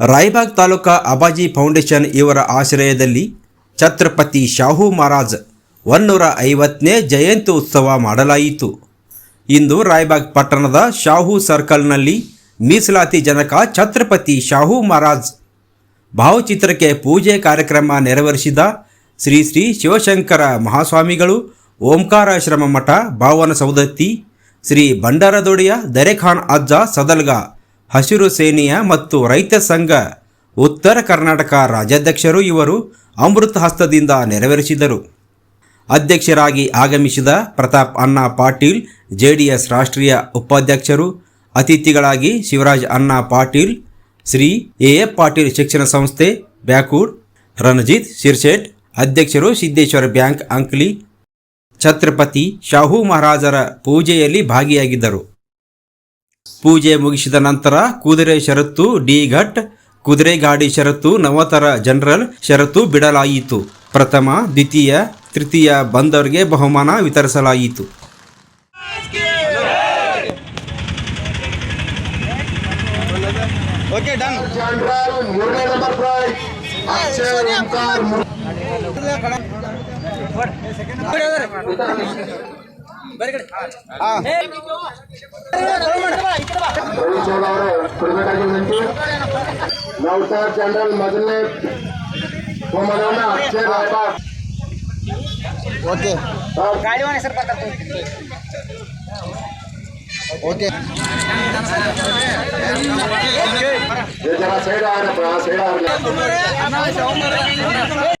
Raibag taluka Abaji foundation ಇವರ ಆಶ್ರಯದಲ್ಲಿ ಛತ್ರಪತಿ ಶಾಹು ಮಹಾರಾಜ್ ಒನ್ನೂರ ಐವತ್ತನೇ ಜಯಂತಿ ಉತ್ಸವ ಮಾಡಲಾಯಿತು. ಇಂದು ರಾಯ್ಬಾಗ್ ಪಟ್ಟಣದ ಶಾಹು ಸರ್ಕಲ್ನಲ್ಲಿ ಮೀಸಲಾತಿ ಜನಕ ಛತ್ರಪತಿ ಶಾಹು ಮಹಾರಾಜ್ ಭಾವಚಿತ್ರಕ್ಕೆ ಪೂಜೆ ಕಾರ್ಯಕ್ರಮ ನೆರವೇರಿಸಿದ ಶ್ರೀ ಶ್ರೀ ಶಿವಶಂಕರ ಮಹಾಸ್ವಾಮಿಗಳು ಓಂಕಾರಾಶ್ರಮ ಮಠ ಭಾವನ ಸೌದತ್ತಿ ಶ್ರೀ ಭಂಡಾರದೊಡೆಯ ದರೆಖಾನ್ ಅಜ್ಜ ಸದಲ್ಗ ಹಸಿರು ಸೇನೆಯ ಮತ್ತು ರೈತ ಸಂಘ ಉತ್ತರ ಕರ್ನಾಟಕ ರಾಜ್ಯಾಧ್ಯಕ್ಷರು ಇವರು ಅಮೃತ ಹಸ್ತದಿಂದ ನೆರವೇರಿಸಿದರು. ಅಧ್ಯಕ್ಷರಾಗಿ ಆಗಮಿಸಿದ ಪ್ರತಾಪ್ ಅಣ್ಣ ಪಾಟೀಲ್, ಜೆಡಿಎಸ್ ರಾಷ್ಟ್ರೀಯ ಉಪಾಧ್ಯಕ್ಷರು, ಅತಿಥಿಗಳಾಗಿ ಶಿವರಾಜ್ ಅಣ್ಣ ಪಾಟೀಲ್, ಶ್ರೀ ಎ ಎ ಪಾಟೀಲ್ ಶಿಕ್ಷಣ ಸಂಸ್ಥೆ ಬ್ಯಾಕೂರ್, ರಣಜಿತ್ ಶಿರ್ಶೆಟ್, ಅಧ್ಯಕ್ಷರು ಸಿದ್ದೇಶ್ವರ ಬ್ಯಾಂಕ್ ಅಂಕ್ಲಿ, ಛತ್ರಪತಿ ಶಾಹು ಮಹಾರಾಜರ ಪೂಜೆಯಲ್ಲಿ ಭಾಗಿಯಾಗಿದ್ದರು. ಪೂಜೆ ಮುಗಿಸಿದ ನಂತರ ಕುದುರೆ ಷರತ್ತು ಡಿ ಘಟ್ ಕುದುರೆ ಗಾಡಿ ಷರತ್ತು ನವತರ ಜನರಲ್ ಷರತ್ತು ಬಿಡಲಾಯಿತು. ಪ್ರಥಮ ದ್ವಿತೀಯ ತೃತೀಯ ಬಂದವರಿಗೆ ಬಹುಮಾನ ವಿತರಿಸಲಾಯಿತು. नौसार जनरल मदने वो अच्छे बाबा ओके। गाड़ी वाले सर पता ओके। ये जरा साइड आ रहा है साइड आ रहा है